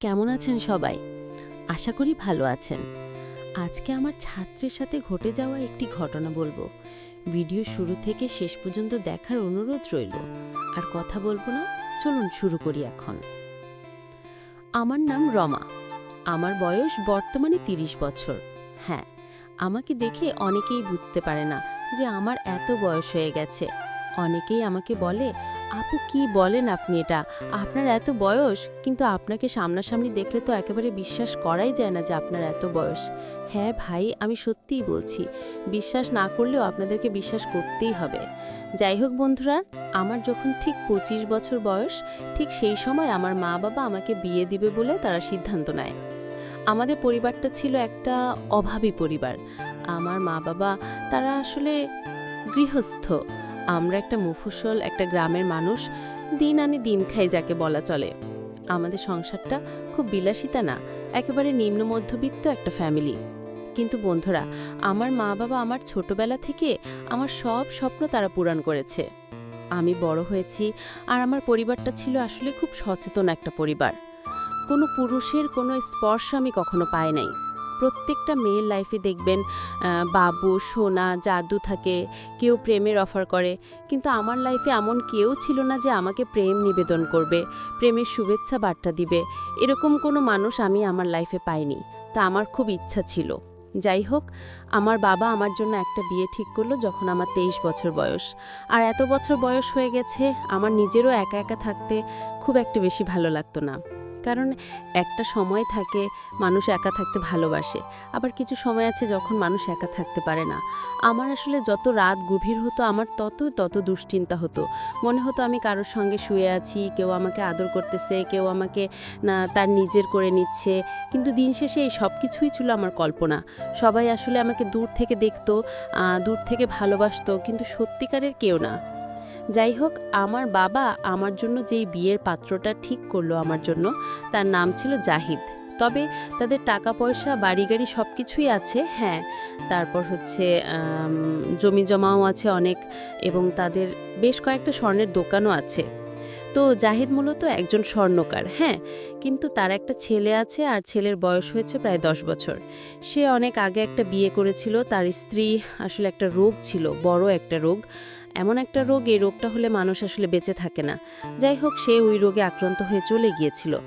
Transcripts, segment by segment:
কেমন আছেন সবাই? আশা করি ভালো আছেন। আজকে আমার ছাত্রের সাথে ঘটে যাওয়া একটি ঘটনা বলব। ভিডিও শুরু থেকে শেষ পর্যন্ত দেখার অনুরোধ রইল। আর কথা বলব না, চলুন শুরু করি এখন। আমার নাম রমা। আমার বয়স বর্তমানে তিরিশ বছর। হ্যাঁ আমাকে দেখে অনেকেই বুঝতে পারে না যে আমার এত বয়স হয়ে গেছে। অনেকেই আমাকে বলে আপু কি বলেন আপনি এটা? আপনার এত বয়স, কিন্তু আপনাকে সামনাসামনি দেখলে তো একেবারে বিশ্বাস করাই যায় না যে আপনার এত বয়স। হ্যাঁ ভাই, আমি সত্যিই বলছি, বিশ্বাস না করলেও আপনাদেরকে বিশ্বাস করতেই হবে। যাই হোক বন্ধুরা, আমার যখন ঠিক পঁচিশ বছর বয়স, ঠিক সেই সময় আমার মা বাবা আমাকে বিয়ে দিবে বলে তারা সিদ্ধান্ত নেয়। আমাদের পরিবারটা ছিল একটা অভাবী পরিবার। আমার মা বাবা তারা আসলে গৃহস্থ। আমরা একটা মুফুসল একটা গ্রামের মানুষ, দিন আনি দিন খাই যাকে বলা চলে। আমাদের সংসারটা খুব বিলাসিতা না, একেবারে নিম্ন মধ্যবিত্ত একটা ফ্যামিলি কিন্তু বন্ধুরা, আমার মা বাবা আমার ছোটবেলা থেকে আমার সব স্বপ্ন তারা পূরণ করেছে। আমি বড় হয়েছি আর আমার পরিবারটা ছিল আসলে খুব সচেতন একটা পরিবার। কোনো পুরুষের কোনো স্পর্শ আমি কখনো পাই নাই। প্রত্যেকটা মেয়ের লাইফে দেখবেন বাবু, সোনা, জাদু থাকে, কেউ প্রেমের অফার করে। কিন্তু আমার লাইফে এমন কেউ ছিল না যে আমাকে প্রেম নিবেদন করবে, প্রেমের শুভেচ্ছা বার্তা দিবে। এরকম কোনো মানুষ আমি আমার লাইফে পাইনি। তা আমার খুব ইচ্ছা ছিল। যাই হোক, আমার বাবা আমার জন্য একটা বিয়ে ঠিক করল যখন আমার তেইশ বছর বয়স। আর এত বছর বয়স হয়ে গেছে, আমার নিজেরও একা একা থাকতে খুব একটা বেশি ভালো লাগতো না। কারণ একটা সময় থাকে মানুষ একা থাকতে ভালোবাসে, আবার কিছু সময় আছে যখন মানুষ একা থাকতে পারে না। আমার আসলে যত রাত গভীর হতো, আমার তত তত দুশ্চিন্তা হতো। মনে হতো আমি কারোর সঙ্গে শুয়ে আছি, কেউ আমাকে আদর করতেছে, কেউ আমাকে, না, তার নিজের করে নিচ্ছে। কিন্তু দিন শেষে এই সব কিছুই ছিল আমার কল্পনা। সবাই আসলে আমাকে দূর থেকে দেখতো দূর থেকে ভালোবাসতো, কিন্তু সত্যিকারের কেউ না। যাই হোক, আমার বাবা আমার জন্য যেই বিয়ের পাত্রটা ঠিক করল আমার জন্য, তার নাম ছিল জাহিদ। তবে তাদের টাকা পয়সা, বাড়ি গাড়ি সব কিছুই আছে হ্যাঁ। তারপর হচ্ছে জমি জমাও আছে অনেক এবং তাদের বেশ কয়েকটা স্বর্ণের দোকানও আছে। তো জাহিদ মূলত একজন স্বর্ণকার হ্যাঁ। কিন্তু তার একটা ছেলে আছে আর ছেলের বয়স হয়েছে প্রায় দশ বছর। সে অনেক আগে একটা বিয়ে করেছিল, তার স্ত্রী আসলে একটা রোগ ছিল, বড় একটা রোগ। এমন একটা রোগ এই রোগটা হলে মানুষ আসলে বেঁচে থাকে না। যাই হোক, সে ওই রোগে আক্রান্ত হয়ে চলে গিয়েছিল।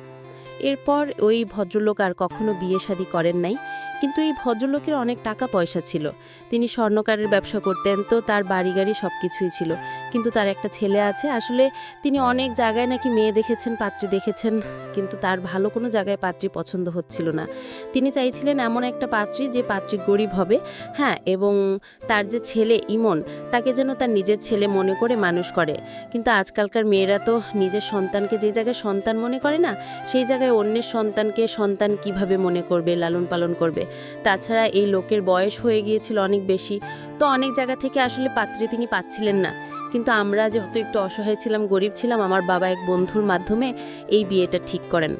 এরপর ওই ভদ্রলোক আর কখনো বিয়ে শাদি করেন নাই। কিন্তু এই ভদ্রলোকের অনেক টাকা পয়সা ছিল। তিনি স্বর্ণকারের ব্যবসা করতেন তো তার বাড়ি গাড়ি সব কিছুই ছিল। কিন্তু তার একটা ছেলে আছে, আসলে তিনি অনেক জায়গায় নাকি মেয়ে দেখেছেন, পাত্রী দেখেছেন, কিন্তু তার ভালো কোনো জায়গায় পাত্রী পছন্দ হচ্ছিল না। তিনি চাইছিলেন এমন একটা পাত্রী যে পাত্রী গরিব হবে হ্যাঁ এবং তার যে ছেলে ইমন, তাকে যেন তার নিজের ছেলে মনে করে মানুষ করে। কিন্তু আজকালকার মেয়েরা তো নিজের সন্তানকে যে জায়গায় সন্তান মনে করে না, সেই জায়গায় অন্যের সন্তানকে সন্তান কীভাবে মনে করবে লালন পালন করবে? তাছাড়া এই লোকের বয়স হয়ে গিয়েছিল অনেক বেশি। তো অনেক জায়গা থেকে আসলে পাত্রে তিনি পাচ্ছিলেন না। কিন্তু আমরা যেহেতু একটু অসহায় ছিলাম, গরিব ছিলাম, আমার বাবা এক বন্ধুর মাধ্যমে এই বিয়েটা ঠিক করেন।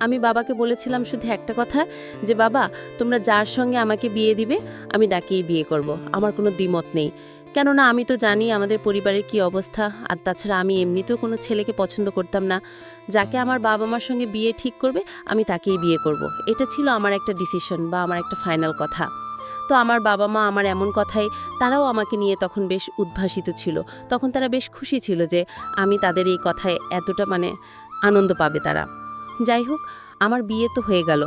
আমি বাবাকে বলেছিলাম শুধু একটা কথা, যে, বাবা, তোমরা যার সঙ্গে আমাকে বিয়ে দিবে, আমি ডাকিয়ে বিয়ে করব। আমার কোনো দ্বিমত নেই। কেননা আমি তো জানি আমাদের পরিবারের কি অবস্থা, আর তাছাড়া আমি এমনিতেও কোনো ছেলেকে পছন্দ করতাম না। যাকে আমার বাবা মার সঙ্গে বিয়ে ঠিক করবে, আমি তাকেই বিয়ে করব। এটা ছিল আমার একটা ডিসিশন বা আমার একটা ফাইনাল কথা। তো আমার বাবা মা আমার এমন কথাই, তারাও আমাকে নিয়ে তখন বেশ উদ্ভাসিত ছিল। তখন তারা বেশ খুশি ছিল যে আমি তাদের এই কথায় এতটা মানে আনন্দ পাবে তারা। যাই হোক, আমার বিয়ে তো হয়ে গেল।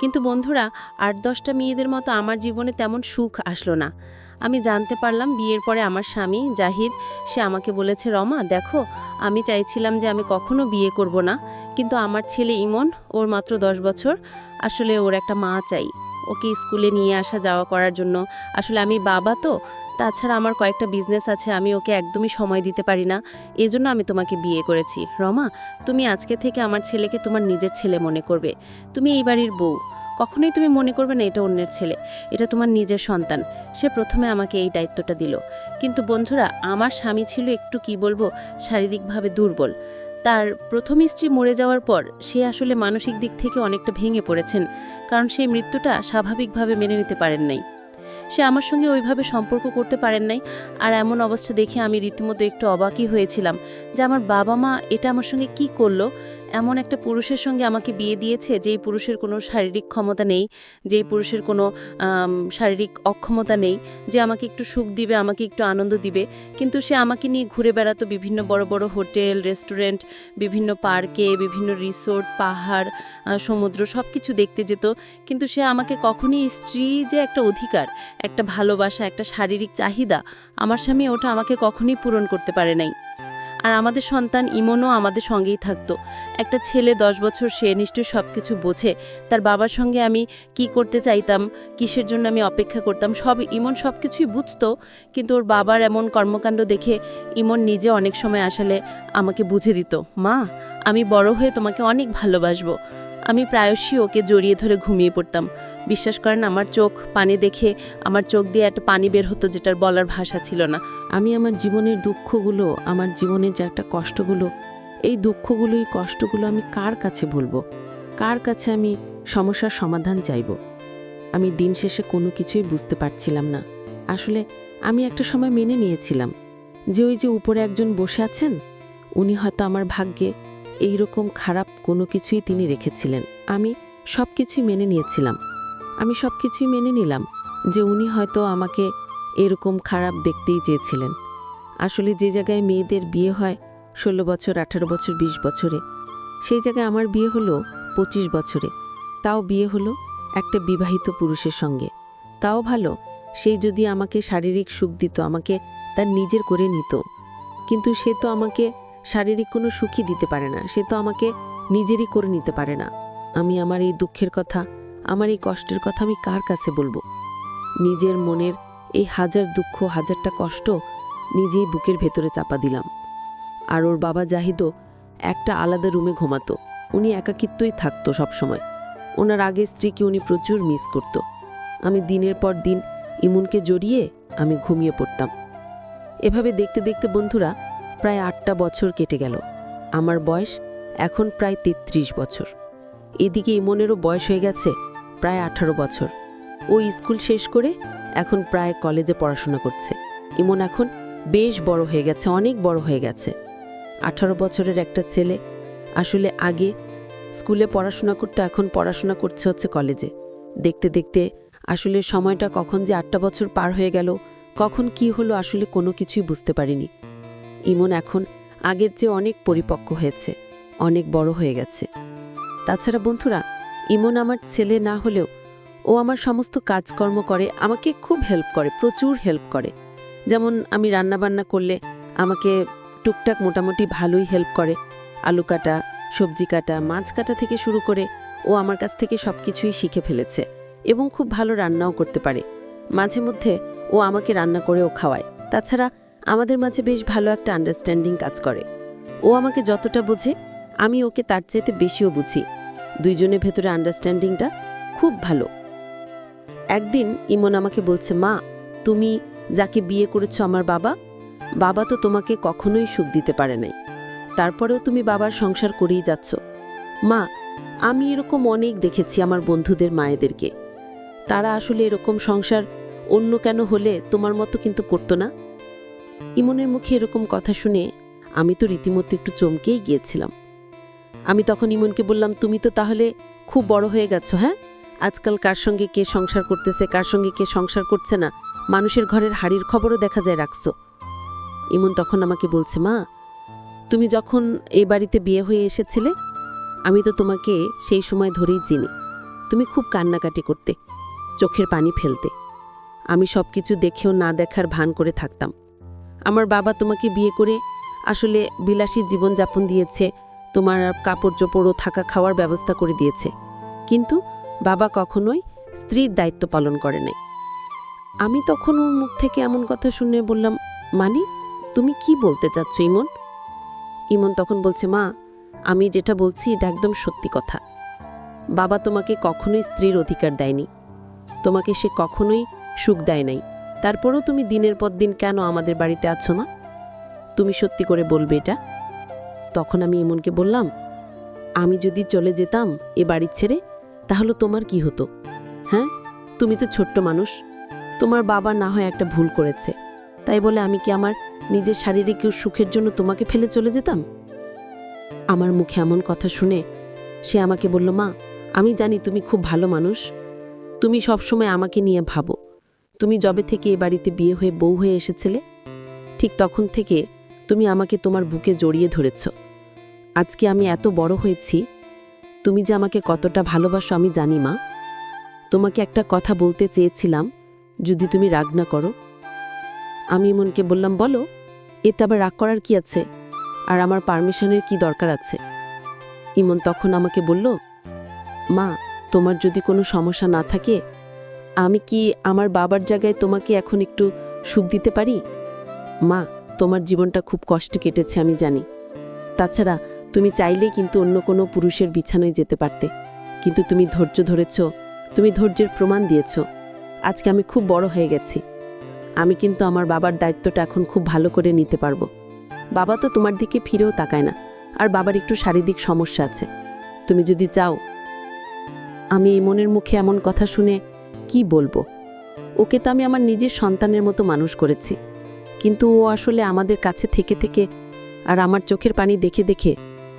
কিন্তু বন্ধুরা, আট দশটা মেয়েদের মতো আমার জীবনে তেমন সুখ আসলো না। আমি জানতে পারলাম বিয়ের পরে আমার স্বামী জাহিদ, সে আমাকে বলেছে, রমা, দেখো, আমি চাইছিলাম যে আমি কখনো বিয়ে করব না, কিন্তু আমার ছেলে ইমন, ওর মাত্র দশ বছর, আসলে ওর একটা মা চাই। ওকে স্কুলে নিয়ে আসা যাওয়া করার জন্য, আসলে আমি বাবা তো, তাছাড়া আমার কয়েকটা বিজনেস আছে, আমি ওকে একদমই সময় দিতে পারি না, এজন্য আমি তোমাকে বিয়ে করেছি। রমা, তুমি আজকে থেকে আমার ছেলেকে তোমার নিজের ছেলে মনে করবে। তুমি এই বাড়ির বউ। কখনোই তুমি মনে করবে না এটা অন্যের ছেলে, এটা তোমার নিজের সন্তান। সে প্রথমে আমাকে এই দায়িত্বটা দিল। কিন্তু বন্ধুরা, আমার স্বামী ছিল একটু কি বলব, শারীরিকভাবে দুর্বল। তার প্রথম স্ত্রী মরে যাওয়ার পর সে আসলে মানসিক দিক থেকে অনেকটা ভেঙে পড়েছেন, কারণ সেই মৃত্যুটা স্বাভাবিকভাবে মেনে নিতে পারেন নাই। সে আমার সঙ্গে ওইভাবে সম্পর্ক করতে পারেন নাই, আর এমন অবস্থা দেখে আমি রীতিমতো একটু অবাকই হয়েছিলাম যে আমার বাবা মা এটা আমার সঙ্গে কি করল এমন একটা পুরুষের সঙ্গে আমাকে বিয়ে দিয়েছে, যেই পুরুষের কোনো শারীরিক ক্ষমতা নেই, যেই পুরুষের কোনো শারীরিক অক্ষমতা নেই, যে আমাকে একটু সুখ দিবে, আমাকে একটু আনন্দ দিবে। কিন্তু সে আমাকে নিয়ে ঘুরে বেড়াতো বিভিন্ন বড় বড় হোটেল, রেস্টুরেন্ট, বিভিন্ন পার্কে, বিভিন্ন রিসোর্ট, পাহাড় সমুদ্র সব কিছু দেখতে যেত। কিন্তু সে আমাকে কখনই স্ত্রী যে একটা অধিকার, একটা ভালোবাসা, একটা শারীরিক চাহিদা, আমার স্বামী ওটা আমাকে কখনোই পূরণ করতে পারে নাই। আর আমাদের সন্তান ইমনও আমাদের সঙ্গেই থাকতো। একটা ছেলে দশ বছর সে নিশ্চয়ই সব কিছু বোঝে। তার বাবার সঙ্গে আমি কি করতে চাইতাম, কিসের জন্য আমি অপেক্ষা করতাম, সব ইমন সব কিছুই বুঝতো। কিন্তু ওর বাবার এমন কর্মকাণ্ড দেখে ইমন নিজে অনেক সময় আসলে আমাকে বুঝে দিত, মা, আমি বড় হয়ে তোমাকে অনেক ভালোবাসবো। আমি প্রায়শই ওকে জড়িয়ে ধরে ঘুমিয়ে পড়তাম। বিশ্বাস করেন আমার চোখ পানি দেখে, আমার চোখ দিয়ে একটা পানি বের হতো যেটার বলার ভাষা ছিল না। আমি আমার জীবনের দুঃখগুলো, আমার জীবনের যে একটা কষ্টগুলো, এই দুঃখগুলো, এই কষ্টগুলো আমি কার কাছে বলব কার কাছে আমি সমস্যার সমাধান চাইব? আমি দিন শেষে কোনো কিছুই বুঝতে পারছিলাম না। আসলে আমি একটা সময় মেনে নিয়েছিলাম যে ওই যে উপরে একজন বসে আছেন, উনি হয়তো আমার ভাগ্যে এই রকম খারাপ কোনো কিছুই তিনি রেখেছিলেন। আমি সব কিছুই মেনে নিয়েছিলাম। আমি সব কিছুই মেনে নিলাম যে উনি হয়তো আমাকে এরকম খারাপ দেখতেই চেয়েছিলেন। আসলে যে জায়গায় মেয়েদের বিয়ে হয়, ষোলো বছর, আঠারো বছর ২০ বছরে, সেই জায়গায় আমার বিয়ে হলো পঁচিশ বছরে। তাও বিয়ে হলো একটা বিবাহিত পুরুষের সঙ্গে। তাও ভালো সেই যদি আমাকে শারীরিক সুখ দিত, আমাকে তার নিজের করে নিত। কিন্তু সে তো আমাকে শারীরিক কোনো সুখই দিতে পারে না, সে তো আমাকে নিজেরই করে নিতে পারে না। আমি আমার এই দুঃখের কথা আমার এই কষ্টের কথা আমি কার কাছে বলব? নিজের মনের এই হাজার দুঃখ, হাজারটা কষ্ট নিজেই বুকের ভেতরে চাপা দিলাম। আর ওর বাবা জাহিদও একটা আলাদা রুমে ঘুমাতো। উনি একাকিত্বই থাকতো সবসময়। ওনার আগের স্ত্রীকে উনি প্রচুর মিস করত। আমি দিনের পর দিন ইমুনকে জড়িয়ে আমি ঘুমিয়ে পড়তাম। এভাবে দেখতে দেখতে বন্ধুরা প্রায় আটটা বছর কেটে গেল। আমার বয়স এখন প্রায় তেত্রিশ বছর। এদিকে ইমনেরও বয়স হয়ে গেছে প্রায় আঠারো বছর। ও স্কুল শেষ করে এখন প্রায় কলেজে পড়াশোনা করছে। ইমন এখন বেশ বড় হয়ে গেছে, অনেক বড় হয়ে গেছে। আঠারো বছরের একটা ছেলে আসলে আগে স্কুলে পড়াশোনা করতে, এখন পড়াশোনা করছে হচ্ছে কলেজে। দেখতে দেখতে আসলে সময়টা কখন যে আটটা বছর পার হয়ে গেল, কখন কি হলো আসলে কোনো কিছুই বুঝতে পারিনি। ইমন এখন আগের চেয়ে অনেক পরিপক্ক হয়েছে, অনেক বড় হয়ে গেছে। তাছাড়া বন্ধুরা ইমন আমার ছেলে না হলেও ও আমার সমস্ত কাজকর্ম করে, আমাকে খুব হেল্প করে, প্রচুর হেল্প করে। যেমন আমি রান্নাবান্না করলে আমাকে টুকটাক মোটামুটি ভালোই হেল্প করে। আলু কাটা, সবজি কাটা, মাছ কাটা থেকে শুরু করে ও আমার কাছ থেকে সব কিছুই শিখে ফেলেছে এবং খুব ভালো রান্নাও করতে পারে। মাঝে মধ্যে ও আমাকে রান্না করেও খাওয়ায়। তাছাড়া আমাদের মাঝে বেশ ভালো একটা আন্ডারস্ট্যান্ডিং কাজ করে। ও আমাকে যতটা বোঝে, আমি ওকে তার চাইতে বেশিও বুঝি। দুইজনের ভেতরে আন্ডারস্ট্যান্ডিংটা খুব ভালো। একদিন ইমন আমাকে বলছে, মা, তুমি যাকে বিয়ে করেছ আমার বাবা বাবা তো তোমাকে কখনোই সুখ দিতে পারে নাই। তারপরেও তুমি বাবার সংসার করেই যাচ্ছ। মা, আমি এরকম অনেক দেখেছি আমার বন্ধুদের মায়েদেরকে। তারা আসলে এরকম সংসার অন্য কেন হলে তোমার মতো কিন্তু করতো না? ইমনের মুখে এরকম কথা শুনে আমি তো রীতিমতো একটু চমকেই গিয়েছিলাম। আমি তখন ইমনকে বললাম, তুমি তো তাহলে খুব বড় হয়ে গেছো হ্যাঁ? আজকাল কার সঙ্গে কে সংসার করতেছে, কার সঙ্গে কে সংসার করছে না? মানুষের ঘরের হাড়ির খবরও দেখা যায় রাখছো। ইমন তখন আমাকে বলছে, মা, তুমি যখন এই বাড়িতে বিয়ে হয়ে এসেছিলে, আমি তো তোমাকে সেই সময় ধরেই চিনি। তুমি খুব কান্নাকাটি করতে, চোখের পানি ফেলতে। আমি সব কিছু দেখেও না দেখার ভান করে থাকতাম। আমার বাবা তোমাকে বিয়ে করে আসলে বিলাসী জীবনযাপন দিয়েছে তোমার কাপড় চোপড় থাকা খাওয়ার ব্যবস্থা করে দিয়েছে। কিন্তু বাবা কখনোই স্ত্রীর দায়িত্ব পালন করে নাই। আমি তখন ওর মুখ থেকে এমন কথা শুনে বললাম, মানি, তুমি কি বলতে চাচ্ছ, ইমন? ইমন তখন বলছে, মা, আমি যেটা বলছি এটা একদম সত্যি কথা। বাবা তোমাকে কখনোই স্ত্রীর অধিকার দেয়নি। তোমাকে সে কখনোই সুখ দেয় নাই। তারপরেও তুমি দিনের পর দিন কেন আমাদের বাড়িতে আছো না তুমি সত্যি করে বলবে এটা? তখন আমি ইমনকে বললাম, আমি যদি চলে যেতাম এ বাড়ি ছেড়ে, তাহলে তোমার কি হতো? হ্যাঁ? তুমি তো ছোট্ট মানুষ। তোমার বাবা না হয় একটা ভুল করেছে। তাই বলে আমি কি আমার নিজের শারীরিক সুখের জন্য তোমাকে ফেলে চলে যেতাম? আমার মুখে এমন কথা শুনে সে আমাকে বলল, মা, আমি জানি তুমি খুব ভালো মানুষ। তুমি সবসময় আমাকে নিয়ে ভাবো। তুমি যবে থেকে এ বাড়িতে বিয়ে হয়ে বউ হয়ে এসেছিলে, ঠিক তখন থেকে তুমি আমাকে তোমার বুকে জড়িয়ে ধরেছ। আজকে আমি এত বড় হয়েছি, তুমি যে আমাকে কতটা ভালোবাসো আমি জানি মা। তোমাকে একটা কথা বলতে চেয়েছিলাম, যদি তুমি রাগ না করো। আমি ইমনকে বললাম, বলো, এতে আবার রাগ করার কি আছে? আর আমার পারমিশনের কি দরকার আছে? ইমন তখন আমাকে বলল, মা, তোমার যদি কোনো সমস্যা না থাকে, আমি কি আমার বাবার জায়গায় তোমাকে এখন একটু সুখ দিতে পারি? মা তোমার জীবনটা খুব কষ্ট কেটেছে, আমি জানি। তাছাড়া তুমি চাইলেই কিন্তু অন্য কোনো পুরুষের বিছানায় যেতে পারতে। কিন্তু তুমি ধৈর্য ধরেছ, তুমি ধৈর্যের প্রমাণ দিয়েছ। আজকে আমি খুব বড় হয়ে গেছি। আমি কিন্তু আমার বাবার দায়িত্বটা এখন খুব ভালো করে নিতে পারব। বাবা তো তোমার দিকে ফিরেও তাকায় না, আর বাবার একটু শারীরিক সমস্যা আছে। তুমি যদি চাও, আমি মনের মুখে এমন কথা শুনে কি বলব? ওকে তো আমি আমার নিজের সন্তানের মতো মানুষ করেছি। কিন্তু ও আসলে আমাদের কাছে থেকে থেকে আর আমার চোখের পানি দেখে দেখে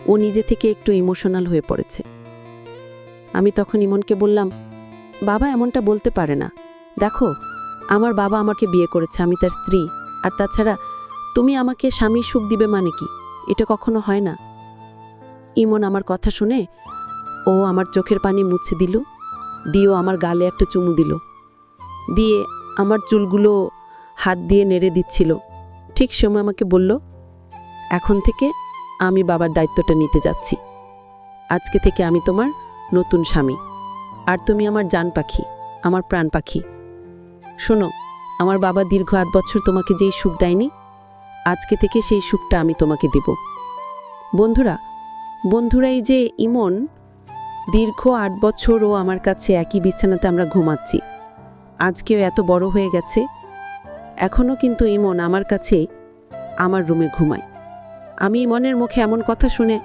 ও নিজে থেকে একটু ইমোশনাল হয়ে পড়েছে। আমি তখন ইমনকে বললাম, বাবা এমনটা বলতে পারে না। দেখো, আমার বাবা আমাকে বিয়ে করেছে, আমি তার স্ত্রী। আর তাছাড়া তুমি আমাকে স্বামী সুখ দিবে মানে কি? এটা কখনো হয় না? ইমন আমার কথা শুনে, ও আমার চোখের পানি মুছে দিল, দিয়েও আমার গালে একটা চুমু দিল। দিয়ে আমার চুলগুলো হাত দিয়ে নেড়ে দিচ্ছিল। ঠিক সময় আমাকে বলল, এখন থেকে আমি বাবার দায়িত্বটা নিতে যাচ্ছি। আজকে থেকে আমি তোমার নতুন স্বামী। আর তুমি আমার জান পাখি, আমার প্রাণ পাখি। শোনো, আমার বাবা দীর্ঘ আট বছর তোমাকে যেই সুখ দেয়নি, আজকে থেকে সেই সুখটা আমি তোমাকে দেব। বন্ধুরা বন্ধুরা, এই যে ইমন, দীর্ঘ আট বছর ও আমার কাছে একই বিছানাতে আমরা ঘুমাচ্ছি। আজকেও এত বড় হয়ে গেছে এখনও কিন্তু ইমন আমার কাছে আমার রুমে ঘুমায়। আমি ইমনের মুখে এমন কথা শুনে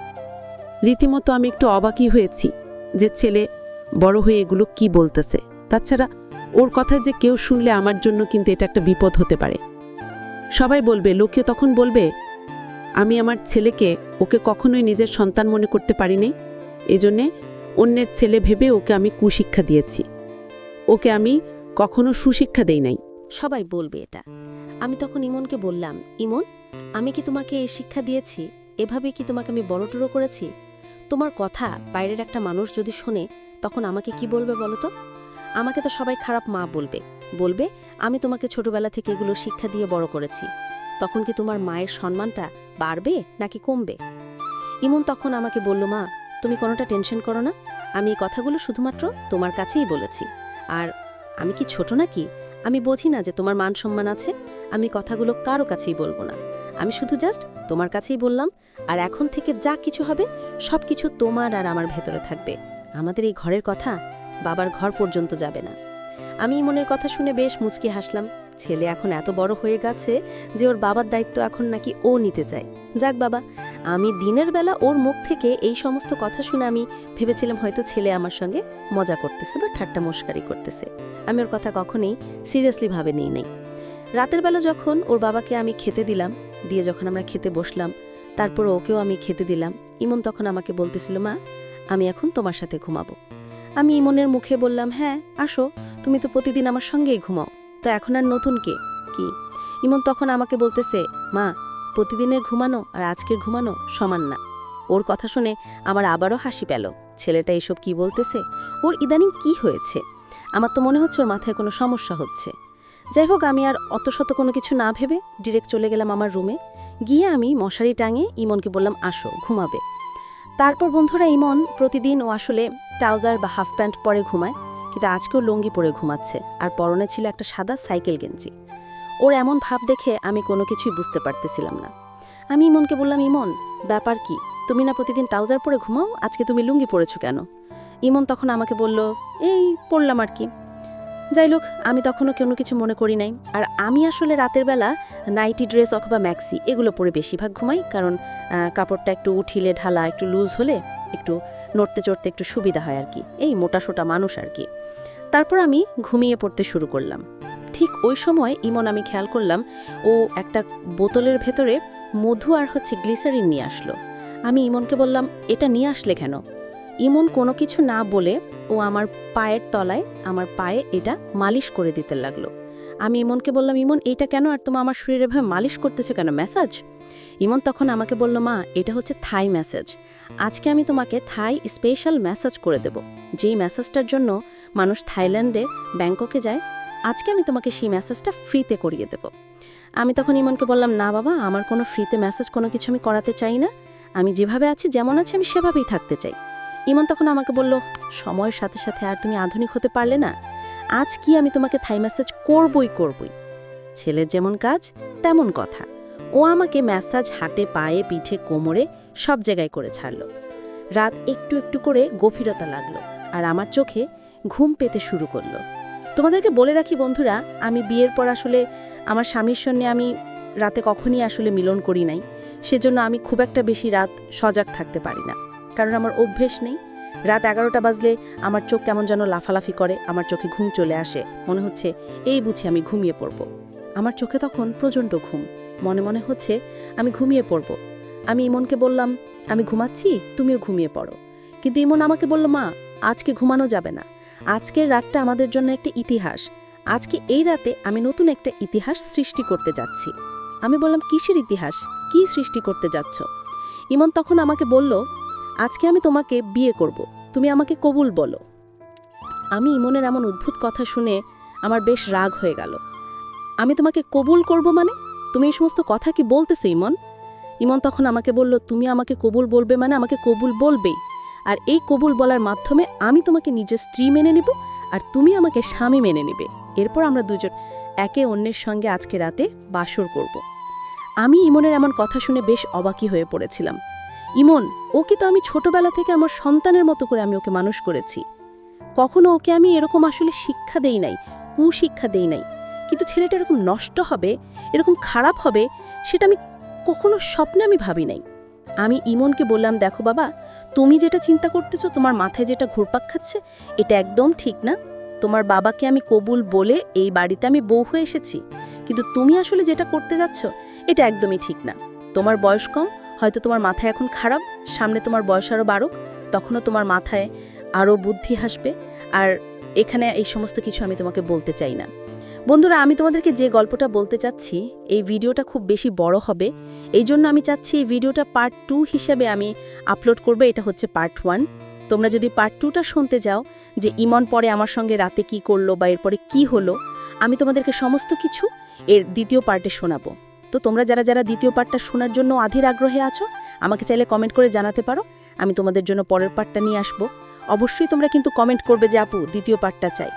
রীতিমতো আমি একটু অবাকই হয়েছি যে ছেলে বড় হয়ে এগুলো কি বলতেছে। তাছাড়া ওর কথা যে কেউ শুনলে আমার জন্য কিন্তু এটা একটা বিপদ হতে পারে। সবাই বলবে লোকে তখন বলবে, আমি আমার ছেলেকে ওকে কখনোই নিজের সন্তান মনে করতে পারিনি। এজন্যে অন্যের ছেলে ভেবে ওকে আমি কুশিক্ষা দিয়েছি। ওকে আমি কখনো সুশিক্ষা দেই নাই। সবাই বলবে এটা। আমি তখন ইমনকে বললাম, ইমন, আমি কি তোমাকে এই শিক্ষা দিয়েছি? এভাবে কি তোমাকে আমি বড় টুড়ো করেছি? তোমার কথা বাইরের একটা মানুষ যদি শোনে, তখন আমাকে কি বলবে বলো তো? আমাকে তো সবাই খারাপ মা বলবে। বলবে, আমি তোমাকে ছোটবেলা থেকে এগুলো শিক্ষা দিয়ে বড় করেছি। তখন কি তোমার মায়ের সম্মানটা বাড়বে নাকি কমবে? ইমন তখন আমাকে বলল, মা, তুমি কোনোটা টেনশন করো না। আমি এই কথাগুলো শুধুমাত্র তোমার কাছেই বলেছি। আর আমি কি ছোট নাকি? আমি বুঝি না যে তোমার মান সম্মান আছে, আমি কথাগুলো কারও কাছেই বলব না। আমি শুধু জাস্ট তোমার কাছেই বললাম, আর এখন থেকে যা কিছু হবে সব কিছু তোমার আর আমার ভেতরে থাকবে। আমাদের এই ঘরের কথা বাবার ঘর পর্যন্ত যাবে না। আমি মনের কথা শুনে বেশ মুচকি হাসলাম। ছেলে এখন এত বড় হয়ে গেছে যে ওর বাবার দায়িত্ব এখন নাকি ও নিতে চায়। যাক বাবা আমি দিনের বেলা ওর মুখ থেকে এই সমস্ত কথা শুনে আমি ভেবেছিলাম হয়তো ছেলে আমার সঙ্গে মজা করতেছে বা ঠাট্টা মস্কারি করতেছে। আমি ওর কথা কখনোই সিরিয়াসলি ভাবে নিই নাই। রাতের বেলা যখন ওর বাবাকে আমি খেতে দিলাম, দিয়ে যখন আমরা খেতে বসলাম, তারপর ওকেও আমি খেতে দিলাম, ইমন তখন আমাকে বলতেছিল, মা, আমি এখন তোমার সাথে ঘুমাবো। আমি ইমনের মুখে বললাম হ্যাঁ আসো, তুমি তো প্রতিদিন আমার সঙ্গেই ঘুমাও, তো এখন আর নতুন কে? কি? ইমন তখন আমাকে বলতেছে, মা প্রতিদিনের ঘুমানো আর আজকের ঘুমানো সমান না। ওর কথা শুনে আমার আবারও হাসি পেল। ছেলেটা এসব কি বলতেছে? ওর ইদানিং কি হয়েছে? আমার তো মনে হচ্ছে ওর মাথায় কোনো সমস্যা হচ্ছে। যাই হোক, আমি আর অত শত কোনো কিছু না ভেবে ডিরেক্ট চলে গেলাম আমার রুমে। গিয়ে আমি মশারি টাঙিয়ে ইমনকে বললাম, আসো, ঘুমাবে। তারপর বন্ধুরা, ইমন প্রতিদিন ও আসলে ট্রাউজার বা হাফ প্যান্ট পরে ঘুমায়, কিন্তু আজকেও লুঙ্গি পরে ঘুমাচ্ছে। আর পরনে ছিল একটা সাদা সাইকেল গেঞ্জি। ওর এমন ভাব দেখে আমি কোনো কিছুই বুঝতে পারতেছিলাম না। আমি ইমনকে বললাম, ইমন, ব্যাপার কি? তুমি না প্রতিদিন ট্রাউজার পরে ঘুমাও? আজকে তুমি লুঙ্গি পরেছো কেন? ইমন তখন আমাকে বলল, এই পড়লাম আর কি। যাই হোক আমি তখনও কোনো কিছু মনে করি নাই। আর আমি আসলে রাতের বেলা নাইটি ড্রেস অথবা ম্যাক্সি এগুলো পরে বেশিরভাগ ঘুমাই, কারণ কাপড়টা একটু উঠিলে ঢালা, একটু লুজ হলে একটু নড়তে চড়তে একটু সুবিধা হয় আর কি। এই মোটা সোটা মানুষ আর কি। তারপর আমি ঘুমিয়ে পড়তে শুরু করলাম। ঠিক ওই সময় ইমন, আমি খেয়াল করলাম, ও একটা বোতলের ভেতরে মধু আর হচ্ছে গ্লিসারিন নিয়ে আসলো। আমি ইমনকে বললাম, এটা নিয়ে আসলে কেন? ইমন কোনো কিছু না বলে ও আমার পায়ের তলায়, আমার পায়ে এটা মালিশ করে দিতে লাগল। আমি ইমনকে বললাম, ইমন এইটা কেন? আর তোমার আমার শরীরে ভাবে মালিশ করতেছে কেন? ম্যাসাজ? ইমন তখন আমাকে বলল, মা, এটা হচ্ছে থাই ম্যাসাজ। আজকে আমি তোমাকে থাই স্পেশাল ম্যাসাজ করে দেব। যেই ম্যাসাজটার জন্য মানুষ থাইল্যান্ডে ব্যাংককে যায় আজকে আমি তোমাকে সেই মেসেজটা ফ্রিতে করিয়ে দেব। আমি তখন ইমনকে বললাম, না বাবা, আমার কোনো ফ্রিতে মেসেজ কোনো কিছু আমি করাতে চাই না। আমি যেভাবে আছি, যেমন আছি, আমি সেভাবেই থাকতে চাই। ইমন তখন আমাকে বলল, সময়ের সাথে সাথে আর তুমি আধুনিক হতে পারলে না। আজ কি আমি তোমাকে থাই ম্যাসাজ করবই করবই? ছেলের যেমন কাজ, তেমন কথা। ও আমাকে ম্যাসাজ হাটে পায়ে, পিঠে, কোমরে সব জায়গায় করে ছাড়ল। রাত একটু একটু করে গভীরতা লাগল আর আমার চোখে ঘুম পেতে শুরু করল। তোমাদেরকে বলে রাখি বন্ধুরা, আমি বিয়ের পর আসলে আমার স্বামীর সঙ্গে আমি রাতে কখনই আসলে মিলন করি নাই। সেজন্য আমি খুব একটা বেশি রাত সজাগ থাকতে পারি না। কারণ আমার অভ্যেস নেই। রাত এগারোটা বাজলে আমার চোখ কেমন যেন লাফালাফি করে, আমার চোখে ঘুম চলে আসে। মনে হচ্ছে, এই বুঝি আমি ঘুমিয়ে পড়ব। আমার চোখে তখন প্রচণ্ড ঘুম। মনে মনে হচ্ছে, আমি ঘুমিয়ে পড়ব। আমি ইমনকে বললাম, আমি ঘুমাচ্ছি, তুমিও ঘুমিয়ে পড়ো। কিন্তু ইমন আমাকে বলল, মা, আজকে ঘুমানো যাবে না। আজকের রাতটা আমাদের জন্য একটা ইতিহাস। আজকে এই রাতে আমি নতুন একটা ইতিহাস সৃষ্টি করতে যাচ্ছি। আমি বললাম, কিসের ইতিহাস? কি সৃষ্টি করতে যাচ্ছ? ইমন তখন আমাকে বলল, আজকে আমি তোমাকে বিয়ে করব। তুমি আমাকে কবুল বলো। আমি ইমনের এমন অদ্ভুত কথা শুনে আমার বেশ রাগ হয়ে গেল। আমি তোমাকে কবুল করব মানে? তুমি এই সমস্ত কথা কি বলতেছো ইমন? ইমন তখন আমাকে বলল, তুমি আমাকে কবুল বলবে মানে? আমাকে কবুল বলবেই। আর এই কবুল বলার মাধ্যমে আমি তোমাকে নিজের স্ত্রী মেনে নিব আর তুমি আমাকে স্বামী মেনে নেবে। এরপর আমরা দুজন একে অন্যের সঙ্গে আজকে রাতে বাসর করব। আমি ইমনের এমন কথা শুনে বেশ অবাকি হয়ে পড়েছিলাম। ইমন, ওকে তো আমি ছোটবেলা থেকে আমার সন্তানের মতো করে আমি ওকে মানুষ করেছি। কখনো ওকে আমি এরকম আসলে শিক্ষা দেই নাই, কুশিক্ষা দেই নাই। কিন্তু ছেলেটা এরকম নষ্ট হবে, এরকম খারাপ হবে, সেটা আমি কখনো স্বপ্নে আমি ভাবি নাই। আমি ইমনকে বললাম, দেখো বাবা তুমি যেটা চিন্তা করতেছো, তোমার মাথায় যেটা ঘুরপাক খাচ্ছে, এটা একদম ঠিক না। তোমার বাবাকে আমি কবুল বলে এই বাড়িতে আমি বউ হয়ে এসেছি। কিন্তু তুমি আসলে যেটা করতে যাচ্ছ, এটা একদমই ঠিক না। তোমার বয়স কম, হয়তো তোমার মাথায় এখন খারাপ, সামনে তোমার বয়স আরও বাড়ুক, তখনও তোমার মাথায় আরও বুদ্ধি হাসবে। আর এখানে এই সমস্ত কিছু আমি তোমাকে বলতে চাই না। বন্ধুরা, আমি তোমাদেরকে যে গল্পটা বলতে চাচ্ছি, এই ভিডিওটা খুব বেশি বড় হবে। এই জন্য আমি চাচ্ছি এই ভিডিওটা পার্ট টু হিসেবে আমি আপলোড করবে। এটা হচ্ছে পার্ট ওয়ান তোমরা যদি পার্ট টুটা শুনতে যাও, যে ইমন পরে আমার সঙ্গে রাতে কি করল বা এরপরে কি হলো, আমি তোমাদেরকে সমস্ত কিছু এর দ্বিতীয় পার্টে শোনাবো। তো তোমরা যারা যারা দ্বিতীয় পার্টটা শোনার জন্য আধের আগ্রহে আছো, আমাকে চাইলে কমেন্ট করে জানাতে পারো। আমি তোমাদের জন্য পরের পার্টটা নিয়ে আসব। অবশ্যই তোমরা কিন্তু কমেন্ট করবে যে আপু, দ্বিতীয় পার্টটা চাই।